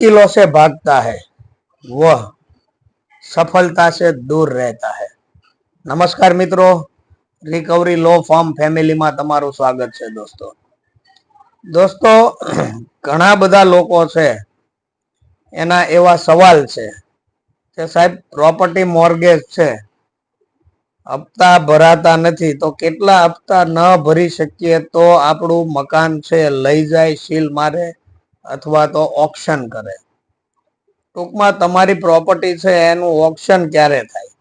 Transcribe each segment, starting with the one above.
मुश्किलों से भागता है वह सफलता से दूर रहता है નમસ્કાર મિત્રો રિકવરી લો ફોર્મ ફેમિલીમાં તમારું સ્વાગત છે દોસ્તો દોસ્તો ઘણા બધા લોકો છે એના એવા સવાલ છે કે સાહેબ પ્રોપર્ટી મોર્ગેજ છે હપ્તા ભરાતા નથી તો કેટલા હપ્તા ન ભરી શકીએ તો આપણું મકાન છે લઈ જાય સીલ મારે અથવા તો ઓપ્શન કરે. ટૂંકમાં તમારી પ્રોપર્ટી છે, એનું ઓપ્શન ક્યારે થાય?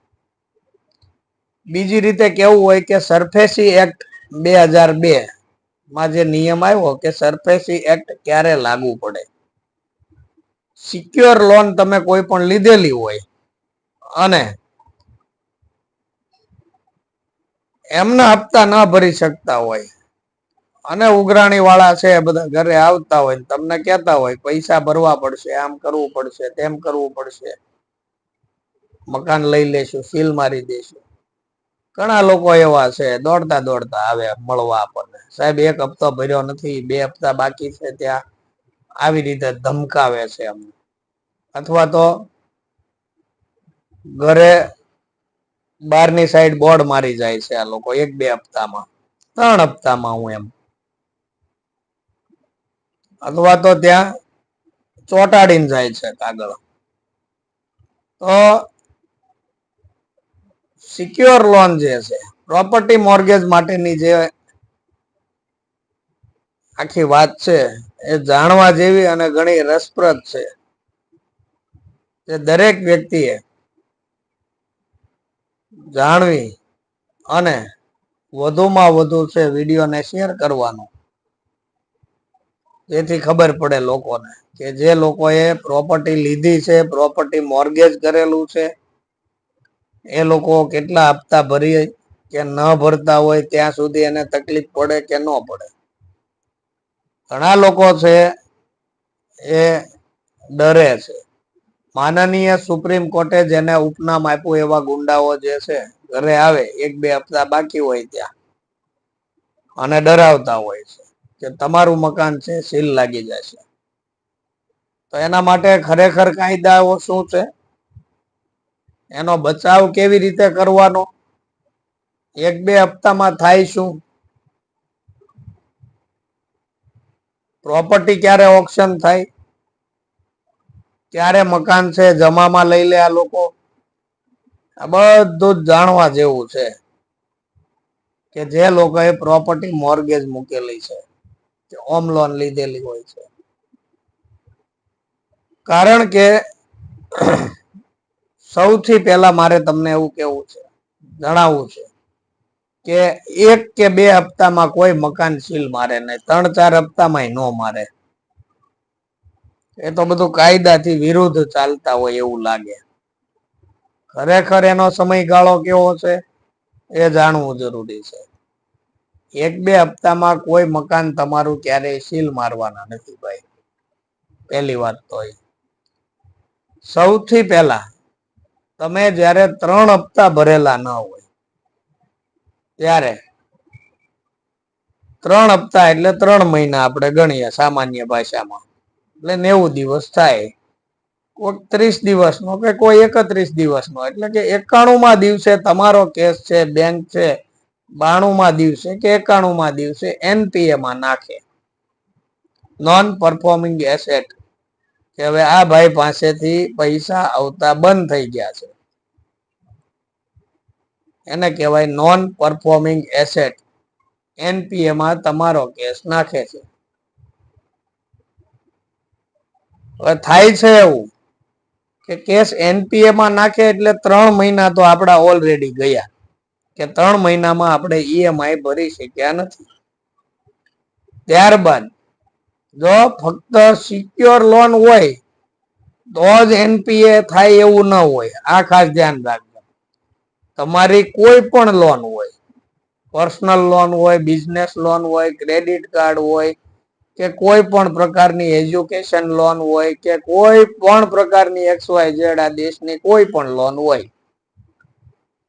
બીજી રીતે કેવું હોય કે સરફેસી એક્ટ બે હજાર બે માં જે નિયમ આવ્યો કે સરફેસી એક્ટ ક્યારે લાગુ પડે? સિક્યોર લોન તમે કોઈ પણ લીધેલી હોય અને એમના હપ્તા ન ભરી શકતા હોય અને ઉઘરાણી વાળા છે બધા ઘરે આવતા હોય તમને કહેતા હોય, પૈસા ભરવા પડશે, આમ કરવું પડશે, તેમ કરવું પડશે. મકાન લઈ લેશું, સીલ મારી દેશું. ઘણા લોકો એવા છે, દોડતા દોડતા આવે મળવા આપણને. સાહેબ, એક હપ્તો ભર્યો નથી, બે હપ્તા બાકી છે ત્યાં. આવી રીતે ધમકાવે છે અમને. અથવા તો ઘરે બહારની સાઈડ બોર્ડ મારી જાય છે આ લોકો, એક બે હપ્તામાં. ત્રણ હપ્તામાં હું એમ અથવા તો ત્યાં ચોંટાડીને જાય છે કાગળ. તો સિક્યોર લોન જે છે પ્રોપર્ટી મોર્ગેજ માટેની જે આખી વાત છે, એ જાણવા જેવી અને ઘણી રસપ્રદ છે. જે દરેક વ્યક્તિએ જાણવી અને વધુમાં વધુ છે, વિડીયોને શેર કરવાનો. જેથી ખબર પડે લોકોને કે જે લોકોએ પ્રોપર્ટી લીધી છે પ્રોપર્ટી મોર્ગેજ કરેલું છે, એ લોકો કેટલા હપ્તા ભરી કે ન ભરતા હોય ત્યાં સુધી એને તકલીફ પડે કે ન પડે. ઘણા લોકો છે એ ડરે છે. માનનીય સુપ્રીમ કોર્ટે જેને ઉપનામ આપ્યું એવા ગુંડાઓ જે છે, ઘરે આવે, એક બે હપ્તા બાકી હોય ત્યાં અને ડરાવતા હોય છે. કે તમારું મકાન છે, સીલ લાગી જશે. તો એના માટે ખરેખર કાયદાઓ શું છે? એનો બચાવ કેવી રીતે કરવાનો? એક બે હપ્તામાં થાય શું? પ્રોપર્ટી ક્યારે ઓપ્શન થાય? ક્યારે મકાન છે, જમામાં લઈ લે આ લોકો? આ બધું જ જાણવા જેવું છે કે જે લોકોએ પ્રોપર્ટી મોર્ગેજ મૂકેલી છે. હોમ લોન લીધેલી હોય છે. કારણ કે સૌથી પહેલા મારે તમને એવું કેવું છે, જણાવવું છે કે એક કે બે હપ્તામાં કોઈ મકાન સીલ મારે નહીં, ત્રણ ચાર હપ્તામાં ન મારે. એ તો બધું કાયદાથી વિરુદ્ધ ચાલતા હોય એવું લાગે. ખરેખર એનો સમયગાળો કેવો છે એ જાણવું જરૂરી છે. એક બે હપ્તામાં કોઈ મકાન તમારું ક્યારેય સીલ મારવાના નથી ભાઈ. પહેલી વાત તો સૌથી પહેલા તમે જ્યારે ત્રણ હપ્તા ભરેલા ન હોય, ત્યારે ત્રણ હપ્તા એટલે ત્રણ મહિના આપણે ગણીએ સામાન્ય ભાષામાં. એટલે નેવું દિવસ થાય. કોઈક ત્રીસ દિવસનો કે કોઈ એકત્રીસ દિવસનો. એટલે કે એકાણું માં દિવસે તમારો કેસ છે, બેંક છે બાણું માં દિવસે કે એકાણું માં દિવસે એનપીએ માં નાખે. નોન પરફોર્મિંગ એસેટ કે હવે આ ભાઈ પાસેથી પૈસા આવતા બંધ થઈ ગયા છે. એને કહેવાય નોન પરફોર્મિંગ એસેટ એનપીએ માં તમારો કેસ નાખે છે. હવે થાય છે એવું કે કેસ એનપીએ માં નાખે એટલે ત્રણ મહિના તો આપણા ઓલરેડી ગયા. કે ત્રણ મહિનામાં આપણે ઈએમઆઈ ભરી શક્યા નથી. ત્યારબાદ જો ફક્ત સિક્યોર લોન હોય, તો જ એનપીએ થાય એવું ન હોય. આ ખાસ ધ્યાન રાખજો. તમારી કોઈ પણ લોન હોય પર્સનલ લોન હોય બિઝનેસ લોન હોય ક્રેડિટ કાર્ડ હોય, કે કોઈ પણ પ્રકારની એજ્યુકેશન લોન હોય, કે કોઈ પણ પ્રકારની એક્સ વાય ઝેડ આ દેશની કોઈ પણ લોન હોય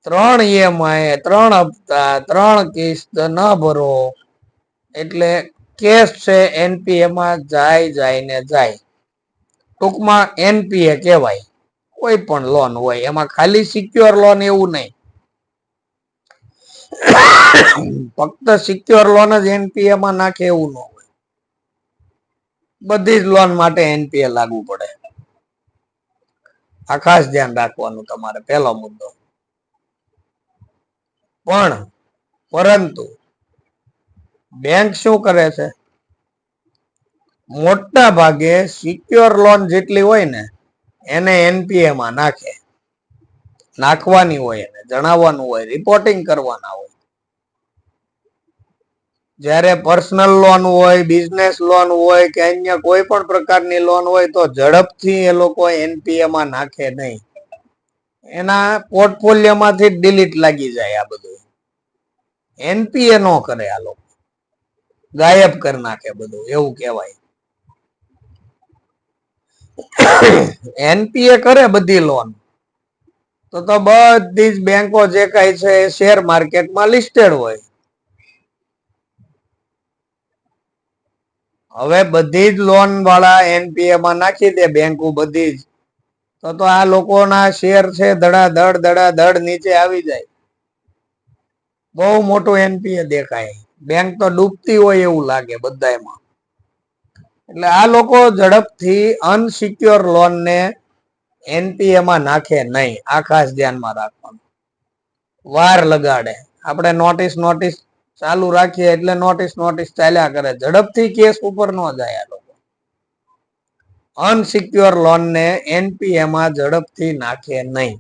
ત્રણ ઈએમઆઈ ત્રણ હપ્તા, ત્રણ કિસ્ત ન ભરો. એટલે કેસ છે એનપીએ માં જાય જાય ને જાય. ટૂંકમાં એનપીએ કહેવાય. કોઈ પણ લોન હોય, એમાં ખાલી સિક્યોર લોન એવું નહીં. ફક્ત સિક્યોર લોન જ એનપીએ માં નાખે એવું ન હોય. બધી જ લોન માટે એનપીએ લાગુ પડે. આ ખાસ ધ્યાન રાખવાનું તમારે પહેલો મુદ્દો. પણ પરંતુ બેંક શું કરે છે? મોટા ભાગે સિક્યોર લોન જેટલી હોય ને, એને એનપીએમાં નાખે. નાખવાની હોય એને જણાવવાનું હોય રિપોર્ટિંગ કરવાના હોય. જ્યારે પર્સનલ લોન હોય બિઝનેસ લોન હોય કે અન્ય કોઈ પણ પ્રકારની લોન હોય તો ઝડપથી એ લોકો એનપીએ માં નાખે નહીં. એના પોર્ટફોલિયોમાંથી ડિલીટ લાગી જાય આ બધું. એનપીએ નો કરે આ લોકો. ગાયબ કરી નાખે બધું, એવું કહેવાય. એનપીએ કરે બધી લોન તો તો બધી જ બેંકો જે કઈ છે એ શેર માર્કેટમાં લિસ્ટેડ હોય. હવે બધી જ લોન વાળા એનપીએ માં નાખી દે, બેંકો બધી જ. તો તો આ લોકોના શેર છે, ધડાધડ ધડાધડ નીચે આવી જાય. બહુ મોટું એનપીએ દેખાય. બેંક તો ડૂબતી હોય એવું લાગે બધામાં એટલે આ લોકો ઝડપથી અનસિક્યોર લોન ને એનપીએ માં નાખે નહીં. આ ખાસ ધ્યાનમાં રાખવાનું. વાર લગાડે. આપણે નોટિસ નોટિસ ચાલુ રાખીએ એટલે નોટિસ નોટિસ ચાલ્યા કરે. ઝડપથી કેસ ઉપર ન જાય આ અનસિક્યોર લોન ને એનપીએ માં ઝડપથી નાખે નહીં.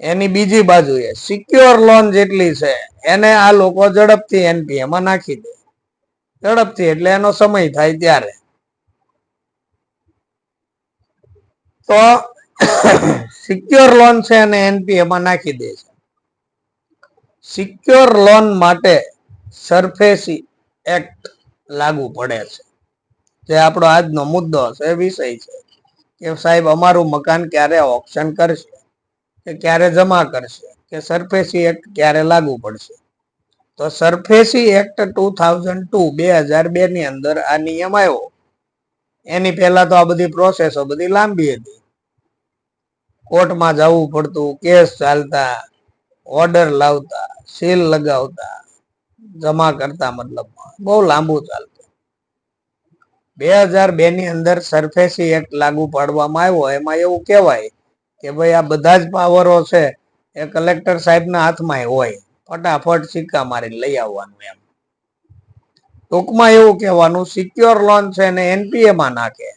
એની બીજી બાજુએ, સિક્યોર લોન જેટલી છે, એને આ લોકો ઝડપથી એનપીએમાં નાખી દે. ઝડપથી, એટલે એનો સમય થાય ત્યારે. તો સિક્યોર લોન છે અને એનપીએમાં નાખી દે છે. સિક્યોર લોન માટે સરફેસી એક્ટ લાગુ પડે છે. જે આપણો આજનો મુદ્દો છે વિષય છે કે સાહેબ અમારું મકાન ક્યારે ઓપ્શન કરશે? કે ક્યારે જમા કરશે? કે સરફેસી એક્ટ ક્યારે લાગુ પડશે? તો SARFAESI act two thousand two બે હજાર બે ની અંદર આ નિયમ આવ્યો. એની પહેલા તો આ બધી પ્રોસેસો બધી લાંબી હતી. કોર્ટમાં જવું પડતું, કેસ ચાલતા ઓર્ડર લાવતા સીલ લગાવતા, જમા કરતા મતલબ બહુ લાંબુ ચાલતું. બે હજાર બે ની અંદર સરફેસી એક્ટ લાગુ પાડવામાં આવ્યો. એમાં એવું કહેવાય કે ભાઈ આ બધા જ પાવરો છે, એ કલેક્ટર સાહેબના હાથમાં હોય. ફટાફટ સિક્કા મારી લઈ આવવાનું એમ. ટૂંકમાં એવું કહેવાનું, સિક્યોર લોન છે ને એનપીએ માં નાખે.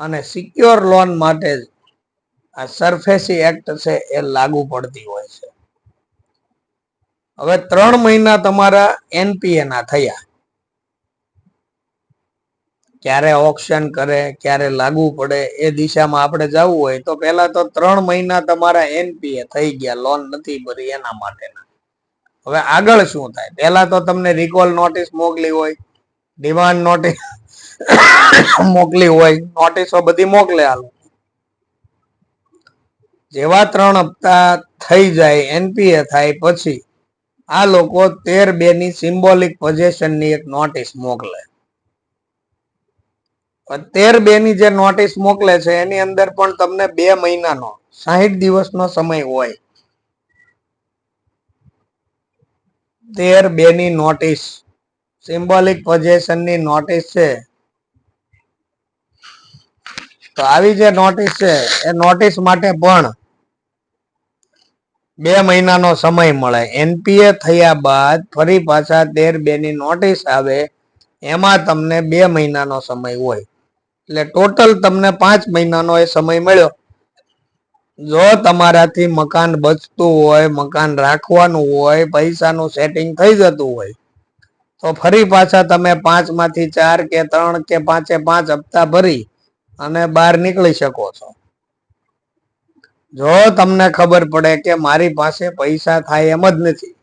અને સિક્યોર લોન માટે જ આ સરફેસી એક્ટ છે એ લાગુ પડતી હોય છે. હવે ત્રણ મહિના તમારા એનપીએ ના થયા. ક્યારે ઓપ્શન કરે, ક્યારે લાગુ પડે, એ દિશામાં આપણે જવું હોય તો પહેલા તો ત્રણ મહિના તમારા એનપીએ થઈ ગયા લોન નથી ભરી એના માટેના. હવે આગળ શું થાય? પહેલા તો તમને રિકોલ નોટિસ મોકલી હોય ડિમાન્ડ નોટિસ મોકલી હોય નોટિસો બધી મોકલે હાલો. જેવા ત્રણ હપ્તા થઈ જાય એનપીએ થાય પછી આ લોકો તેર બે ની સિમ્બોલિક પોઝેશનની એક નોટિસ મોકલે. તેર બે ની જે નોટિસ મોકલે છે, એની અંદર પણ તમને બે મહિનાનો, સાહીઠ દિવસનો સમય હોય. તેર બે ની નોટિસ સિમ્બોલિક પોઝેશનની નોટિસ છે. તો આવી જે નોટિસ છે, એ નોટિસ માટે પણ બે મહિનાનો સમય મળે. એનપીએ થયા બાદ ફરી પાછા તેર બે ની નોટિસ આવે, એમાં તમને બે મહિનાનો સમય હોય. એટલે ટોટલ તમને પાંચ મહિનાનો એ સમય મળ્યો. જો તમારાથી મકાન બચતું હોય, મકાન રાખવાનું હોય, પૈસાનું સેટિંગ થઈ જતું હોય, તો ફરી પાછા તમે પાંચમાંથી ચાર કે ત્રણ કે પાંચે પાંચ હપ્તા ભરી અને બહાર નીકળી શકો છો. જો તમને ખબર પડે કે મારી પાસે પૈસા થાય એમ જ નથી,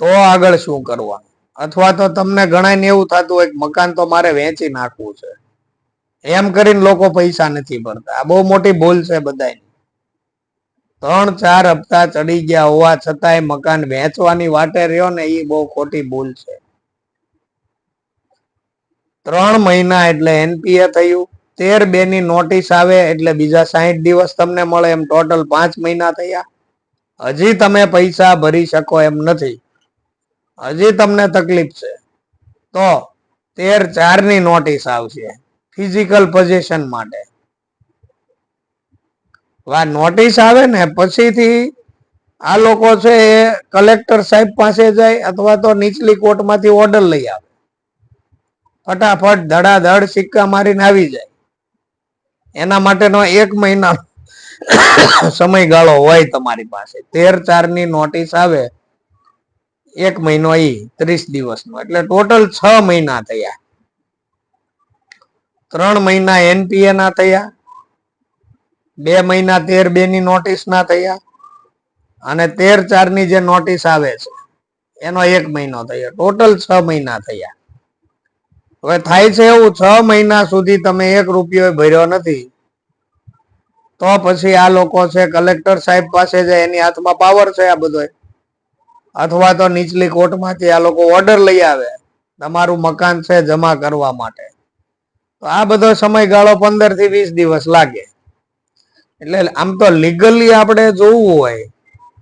તો આગળ શું કરવાનું? અથવા તો તમને ગણાય ને એવું થતું હોય મકાન તો મારે વેચી નાખવું છે. એમ કરીને લોકો પૈસા નથી ભરતા. આ બહુ મોટી ભૂલ છે બધાની ત્રણ, ચાર હપ્તા ચડી ગયા હોવા છતાંય મકાન વેચવાની વાટે રહ્યો ને એ બહુ ખોટી ભૂલ છે. ત્રણ મહિના એટલે એનપીએ થયું. તેર બે ની નોટિસ આવે એટલે બીજા સાહીઠ દિવસ તમને મળે એમ ટોટલ પાંચ મહિના થયા. હજી તમે પૈસા ભરી શકો એમ નથી. હજી તમને તકલીફ છે. તો તેર ચારની નોટિસ આવશે. ફિઝિકલ પોઝિશન માટે. આ નોટિસ આવે ને, પછીથી આ લોકો છે એ કલેક્ટર સાહેબ પાસે જાય અથવા તો નીચલી કોર્ટમાંથી ઓર્ડર લઈ આવે. ફટાફટ ધડાધડ સિક્કા મારીને આવી જાય. એના માટેનો એક મહિના સમયગાળો હોય તમારી પાસે. તેર ચારની નોટિસ આવે. એક મહિનો એ ત્રીસ દિવસનો. એટલે ટોટલ છ મહિના થયા. ત્રણ મહિના એનપીએ ના થયા, બે મહિના તેર બે ની નોટિસ ના થયા, અને તેર ચારની જે નોટિસ આવે છે, એનો એક મહિનો થયો. ટોટલ છ મહિના થયા. હવે થાય છે એવું, છ મહિના સુધી તમે એક રૂપિયો ભર્યો નથી, તો પછી આ લોકો છે કલેક્ટર સાહેબ પાસે જાય એની હાથમાં પાવર છે આ બધો અથવા તો નીચલી કોર્ટમાંથી આ લોકો ઓર્ડર લઈ આવે, તમારું મકાન છે જમા કરવા માટે. આ બધો સમયગાળો પંદરથી વીસ દિવસ લાગે. એટલે આમ તો લીગલી આપણે જોવું હોય,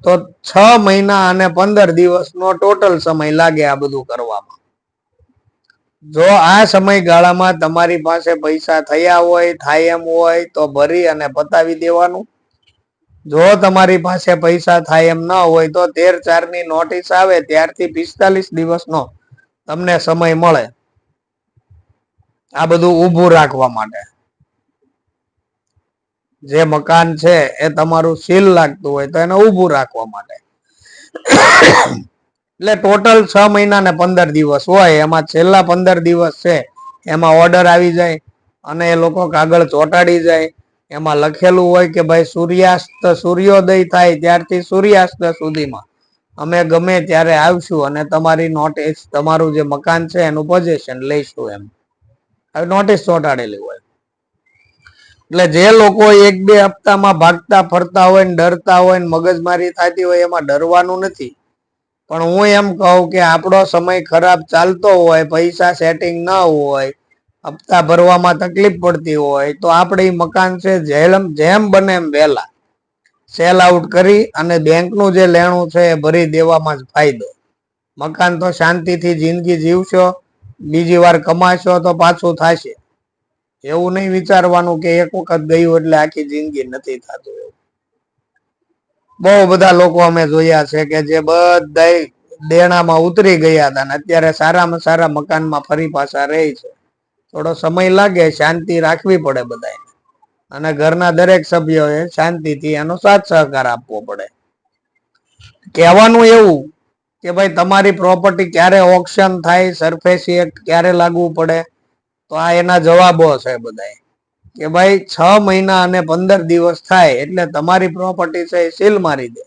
તો છ મહિના અને પંદર દિવસનો ટોટલ સમય લાગે આ બધું કરવામાં. જો આ સમયગાળામાં તમારી પાસે પૈસા થયા હોય, થાય એમ હોય, તો ભરી અને પતાવી દેવાનું. જો તમારી પાસે પૈસા થાય એમ ન હોય, તો તેર ચારની નોટિસ આવે, ત્યારથી પિસ્તાલીસ દિવસનો તમને સમય મળે. આ બધું ઊભું રાખવા માટે. જે મકાન છે એ તમારું સીલ લાગતું હોય તો એને ઊભું રાખવા માટે. એટલે ટોટલ છ મહિના ને પંદર દિવસ હોય. એમાં છેલ્લા પંદર દિવસ છે, એમાં ઓર્ડર આવી જાય અને એ લોકો કાગળ ચોંટાડી જાય. એમાં લખેલું હોય કે ભાઈ સૂર્યાસ્ત સૂર્યોદય થાય ત્યારથી સૂર્યાસ્ત સુધીમાં. અમે ગમે ત્યારે આવશું અને તમારી નોટિસ તમારું જે મકાન છે એનું પોઝેશન લઈશું એમ. હવે નોટિસ ચોંટાડેલી હોય. એટલે જે લોકો એક બે હપ્તામાં ભાગતા, ફરતા હોય ને ડરતા હોય ને મગજમારી થતી હોય એમાં ડરવાનું નથી. પણ હું એમ કહું કે આપણો સમય ખરાબ ચાલતો હોય, પૈસા સેટિંગ ન હોય, હપ્તા ભરવામાં તકલીફ પડતી હોય, તો આપણે મકાન છે જેમ જેમ બને એમ વહેલા. સેલ આઉટ કરી અને બેંકનું જે લેણું છે એ ભરી દેવામાં જ ફાયદો. મકાન તો શાંતિથી જિંદગી જીવશો. બીજી વાર કમાશો તો પાછું થશે. એવું નહીં વિચારવાનું કે એક વખત ગયું એટલે આખી જિંદગી નથી થતું એવું. બહુ બધા લોકો અમે જોયા છે કે જે બધા દેણામાં ઉતરી ગયા હતા ને અત્યારે સારામાં સારા મકાનમાં ફરી પાછા રહે છે. થોડો સમય લાગે, શાંતિ રાખવી પડે બધાને અને ઘરના દરેક સભ્યોએ શાંતિથી એનો સાથ સહકાર આપવો પડે. કહેવાનું એવું કે ભાઈ તમારી પ્રોપર્ટી ક્યારે ઓક્શન થાય સરફેસ એક્ટ ક્યારે લાગુ પડે? તો આ એના જવાબો છે બધા કે ભાઈ છ મહિના અને પંદર દિવસ થાય એટલે તમારી પ્રોપર્ટી છે એ સીલ મારી દે.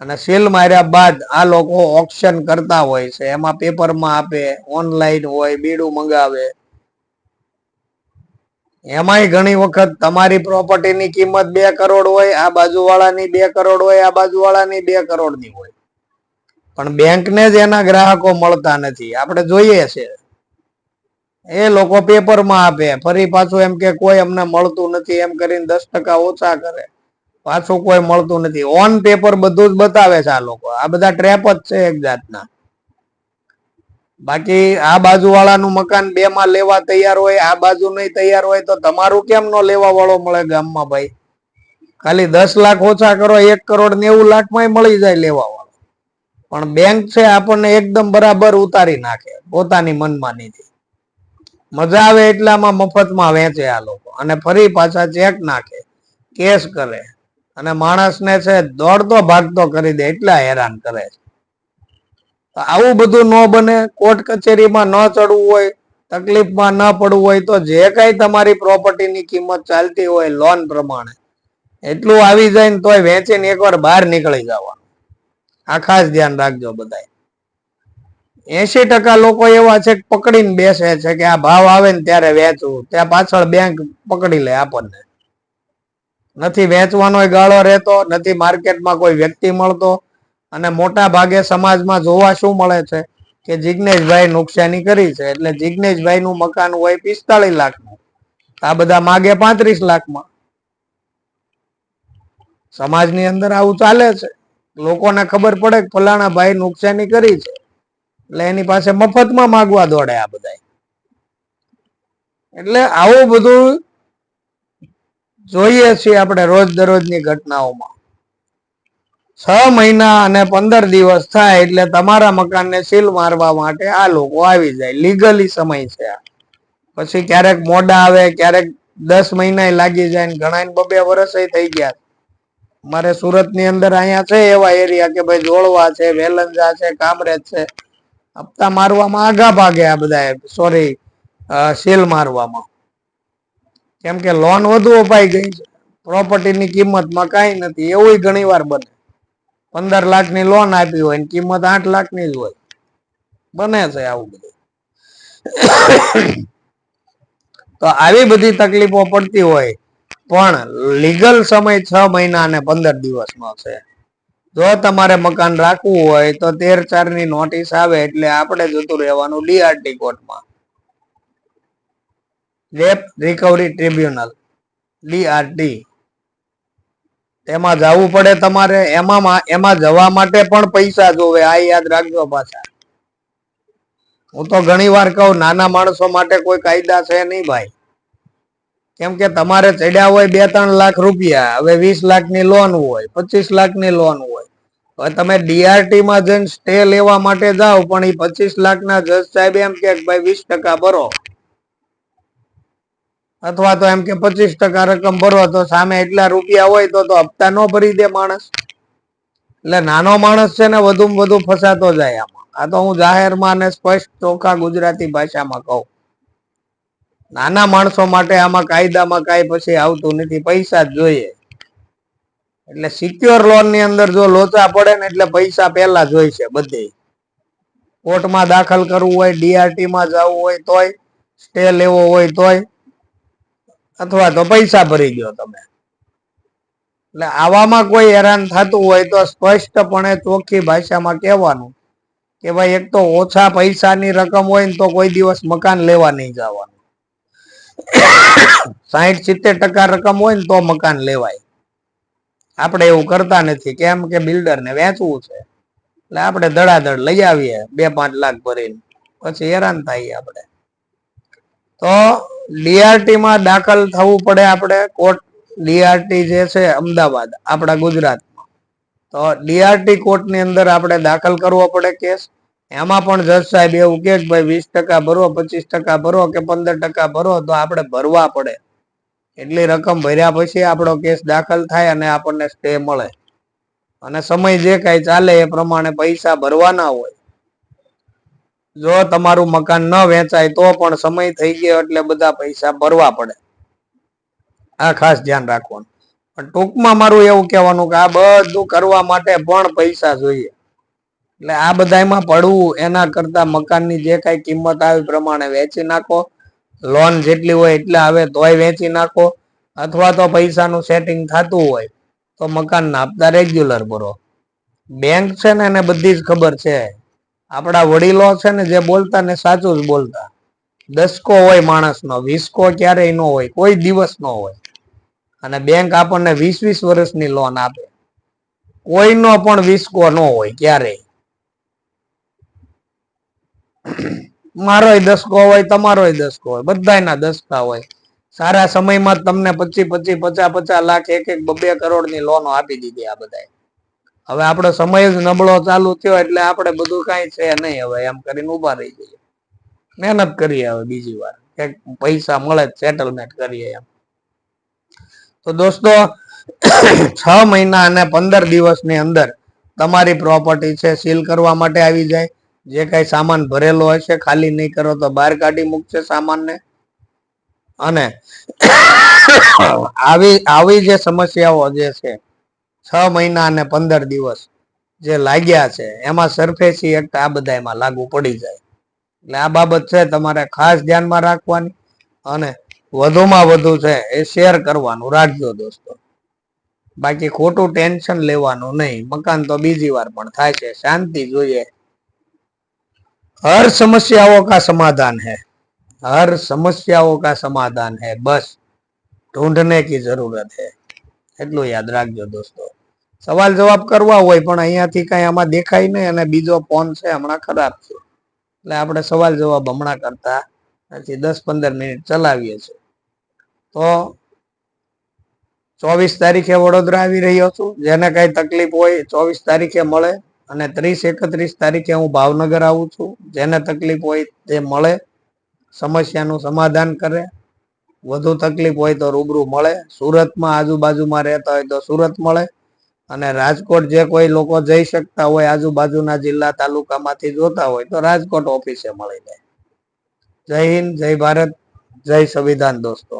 અને સીલ માર્યા બાદ આ લોકો ઓક્શન કરતા હોય છે. એમાં પેપરમાં આપે ઓનલાઈન હોય, બીડું મંગાવે. એમાંય ઘણી વખત તમારી પ્રોપર્ટીની કિંમત બે કરોડ હોય, આ બાજુવાળાની બે કરોડ હોય, આ બાજુવાળાની બે કરોડની હોય. પણ બેંકને જ એના ગ્રાહકો મળતા નથી. આપણે જોઈએ છે. એ લોકો પેપરમાં આપે. ફરી પાછું એમ કે કોઈ અમને મળતું નથી, એમ કરીને દસ ટકા ઓછા કરે. પાછું કોઈ મળતું નથી. ઓન પેપર બધું જ બતાવે છે આ લોકો. આ બધા ટ્રેપ જ છે એક જાતના. બાકી આ બાજુ વાળાનું મકાન બે માં લેવા તૈયાર હોય, આ બાજુ નહીં તૈયાર હોય તો તમારું કેમ નો લેવા વાળો મળે ગામમાં ભાઈ? ખાલી દસ લાખ ઓછા કરો, એક કરોડ નેવું લાખમાં મળી જાય લેવા પણ બેંક છે આપણને એકદમ બરાબર ઉતારી નાખે, પોતાની મનમાનીથી. મજા આવે એટલામાં મફતમાં વેચે આ લોકો અને ફરી પાછા ચેક નાખે કેસ કરે. અને માણસને છે દોડતો ભાગતો કરી દે, એટલા હેરાન કરે છે. આવું બધું ન બને કોર્ટ કચેરીમાં ન ચડવું હોય, તકલીફમાં ન પડવું હોય, તો જે કઈ તમારી પ્રોપર્ટીની કિંમત ચાલતી હોય લોન પ્રમાણે. એટલું આવી જાય ને તોય વેચીને એકવાર બહાર નીકળી જવાનું. આ ખાસ ધ્યાન રાખજો બધા એસી ટકા લોકો એવા છે કે પકડીને બેસે છે કે આ ભાવ આવે ને ત્યારે વેચવું. ત્યાં પાછળ બેંક પકડી લે આપણને. નથી વેચવાનો ગાળો રહેતો, નથી માર્કેટમાં કોઈ વ્યક્તિ મળતો અને મોટા ભાગે સમાજમાં જોવા શું મળે છે કે જિજ્ઞેશભાઈ નુકસાની કરી છે. એટલે જિજ્ઞેશભાઈ નું મકાન હોય પિસ્તાળીસ લાખનું. આ બધા માગે પાંત્રીસ લાખમાં. સમાજની અંદર આવું ચાલે છે. લોકોને ખબર પડે કે ફલાણા ભાઈ નુકસાની કરી છે. એટલે એની પાસે મફતમાં માગવા દોડે આ બધા એટલે આવું બધું જોઈએ છીએ આપણે રોજ દરરોજની ઘટનાઓમાં. છ મહિના અને પંદર દિવસ થાય એટલે તમારા મકાનને સીલ મારવા માટે આ લોકો આવી જાય. લીગલી સમય છે આ. પછી ક્યારેક મોડા આવે, ક્યારેક દસ મહિના લાગી જાય ઘણા બબે વર્ષ થઈ ગયા. મારે સુરતની અંદર અહીંયા છે એવા એરિયા કે ભાઈ જોડવા છે, વેલંજા છે, કામરેજ છે. હપ્તા મારવામાં આગા ભાગે આ બધા સોરી સીલ મારવામાં. કેમ કે લોન વધુ અપાઈ ગઈ છે. પ્રોપર્ટીની કિંમતમાં કાંઈ નથી, એવું ઘણી વાર બને. પંદર લાખની લોન આપી હોય કિંમત આઠ લાખની જ હોય. બને છે આવું બધું. તો આવી બધી તકલીફો પડતી હોય પણ લીગલ સમય છ મહિના અને પંદર દિવસનો છે. જો તમારે મકાન રાખવું હોય તો તેર ચારની નોટિસ આવે એટલે આપણે જતું રહેવાનું ડીઆરટી કોર્ટમાં. રેપ રિકવરી ટ્રિબ્યુનલ ડીઆરટી તેમાં જવું પડે તમારે, એમાં એમાં જવા માટે પણ પૈસા જોવે, આ યાદ રાખજો પાછા. હું તો ઘણી વાર કહું, નાના માણસો માટે કોઈ કાયદા છે નહીં ભાઈ. કેમ કે તમારે ચડ્યા હોય બે ત્રણ લાખ રૂપિયા, હવે વીસ લાખની લોન હોય, પચીસ લાખની લોન હોય. હવે તમે ડીઆરટી માં જઈને સ્ટે લેવા માટે જાઓ, પણ એ પચીસ લાખના જજ સાહેબ એમ કે ભાઈ વીસ ટકા ભરો. અથવા તો એમ કે પચીસ ટકા રકમ ભરો, તો સામે એટલા રૂપિયા હોય તો તો હપ્તા નો ભરી દે માણસ. એટલે નાનો માણસ છે ને વધુમાં વધુ ફસાતો જાય આમાં. આ તો હું જાહેરમાં અને સ્પષ્ટ ચોખ્ખા ગુજરાતી ભાષામાં કહું. નાના માણસો માટે આમાં કાયદામાં કાંઈ પછી આવતું નથી. પૈસા જ જોઈએ. એટલે સિક્યોર લોનની અંદર જો લોચા પડે ને એટલે પૈસા પહેલા જોઈશે બધે. કોર્ટમાં દાખલ કરવું હોય ડીઆરટીમાં જવું હોય તોય, સ્ટે લેવો હોય તોય, અથવા તો પૈસા ભરી ગયો તમે. એટલે આવામાં કોઈ હેરાન થતું હોય તો સ્પષ્ટપણે ચોખ્ખી ભાષામાં કહેવાનું કે ભાઈ એક તો ઓછા પૈસાની રકમ હોય ને તો કોઈ દિવસ મકાન લેવા નહીં જવાનું. સાહીઠ સિત્તેર ટકા રકમ હોય ને તો મકાન લેવાય. આપણે એવું કરતા નથી કેમ કે બિલ્ડર ને વેચવું છે. એટલે આપણે ધડાધડ લઈ આવીએ, બે પાંચ લાખ ભરીને. પછી હેરાન થઈએ આપણે. તો ડીઆરટી માં દાખલ થવું પડે આપણે. કોર્ટ ડીઆરટી જે છે અમદાવાદ, આપણા ગુજરાતમાં. તો ડીઆરટી કોર્ટની અંદર આપણે દાખલ કરવો પડે કેસ. એમાં પણ જજ સાહેબ એવું કે ભાઈ વીસ ટકા ભરો, પચીસ ટકા ભરો કે પંદર ટકા ભરો તો આપણે ભરવા પડે. એટલી રકમ ભર્યા પછી આપણો કેસ દાખલ થાય અને આપણને સ્ટે મળે. અને સમય જે કાંઈ ચાલે એ પ્રમાણે પૈસા ભરવાના હોય. જો તમારું મકાન ન વેચાય તો પણ સમય થઈ ગયો એટલે બધા પૈસા ભરવા પડે. આ ખાસ ધ્યાન રાખવાનું. પણ ટૂંકમાં મારું એવું કહેવાનું કે આ બધું કરવા માટે પણ પૈસા જોઈએ. એટલે આ બધામાં પડવું એના કરતા મકાનની જે કઈ કિંમત આવે પ્રમાણે વેચી નાખો. લોન જેટલી હોય એટલે આવે તોય વેચી નાખો. અથવા તો પૈસાનું સેટિંગ થતું હોય તો મકાનના હપ્તા રેગ્યુલર ભરો બેંક છે ને એને બધી જ ખબર છે. આપણા વડીલો છે ને જે બોલતા ને સાચું જ બોલતા. દસકો હોય માણસનો, વીસકો ક્યારેય ન હોય, કોઈ દિવસ ન હોય. અને બેંક આપણને વીસ વીસ વર્ષની લોન આપે. કોઈનો પણ વીસકો ન હોય ક્યારેય. મારોય દસકો હોય, તમારોય દસકો હોય બધાના દસકા હોય. સારા સમયમાં તમને પચી પચી પચાસ પચાસ લાખ, એક એક બબે કરોડની લોનો આપી દીધી આ બધાએ. હવે આપણો સમય જ નબળો ચાલુ થયો એટલે આપણે બધું કાંઈ છે નહીં હવે, એમ કરીને ઊભા રહી જઈએ. મહેનત કરીએ હવે બીજી વાર કે પૈસા મળે સેટલમેન્ટ કરીએ એમ. તો દોસ્તો, છ મહિના અને પંદર દિવસની અંદર તમારી પ્રોપર્ટી છે સીલ કરવા માટે આવી જાય. જે કઈ સામાન ભરેલો હશે, ખાલી નહીં કરો તો બહાર કાઢી મૂકશે સામાનને. અને આવી આવી જે સમસ્યાઓ જે છે, છ મહિના અને પંદર દિવસ જે લાગ્યા છે, એમાં સરફેસી એક આ બધા એમાં લાગુ પડી જાય. એટલે આ બાબત છે તમારે ખાસ ધ્યાનમાં રાખવાની અને વધુમાં વધુ છે એ શેર કરવાનું. રાખજો દોસ્તો. બાકી ખોટું ટેન્શન લેવાનું નહીં. મકાન તો બીજી વાર પણ થાય છે. શાંતિ જોઈએ. हर समस्याओं का समाधान है हर समस्याओं का समाधान है बस ढूंढने की જરૂરત है એટલું યાદ રાખજો દોસ્તો સવાલ જવાબ કરવા હોય પણ અહીંયાથી કઈ આમાં દેખાય નહીં અને બીજો ફોન છે હમણાં ખરાબ છે એટલે આપણે સવાલ જવાબ હમણાં કરતા નથી દસ પંદર મિનિટ ચલાવીએ છીએ તો ચોવીસ તારીખે વડોદરા આવી રહ્યો છું જેને કઈ તકલીફ હોય ચોવીસ તારીખે મળે અને ત્રીસ એકત્રીસ તારીખે હું ભાવનગર આવું છું. જેને તકલીફ હોય તે મળે, સમસ્યાનું સમાધાન કરે. વધુ તકલીફ હોય તો રૂબરૂ મળે. સુરતમાં આજુબાજુમાં રહેતા હોય તો સુરત મળે. અને રાજકોટ જે કોઈ લોકો જઈ શકતા હોય આજુબાજુના જિલ્લા તાલુકામાંથી જોતા હોય તો રાજકોટ ઓફિસે મળી જાય. જય હિન્દ, જય ભારત, જય સંવિધાન દોસ્તો.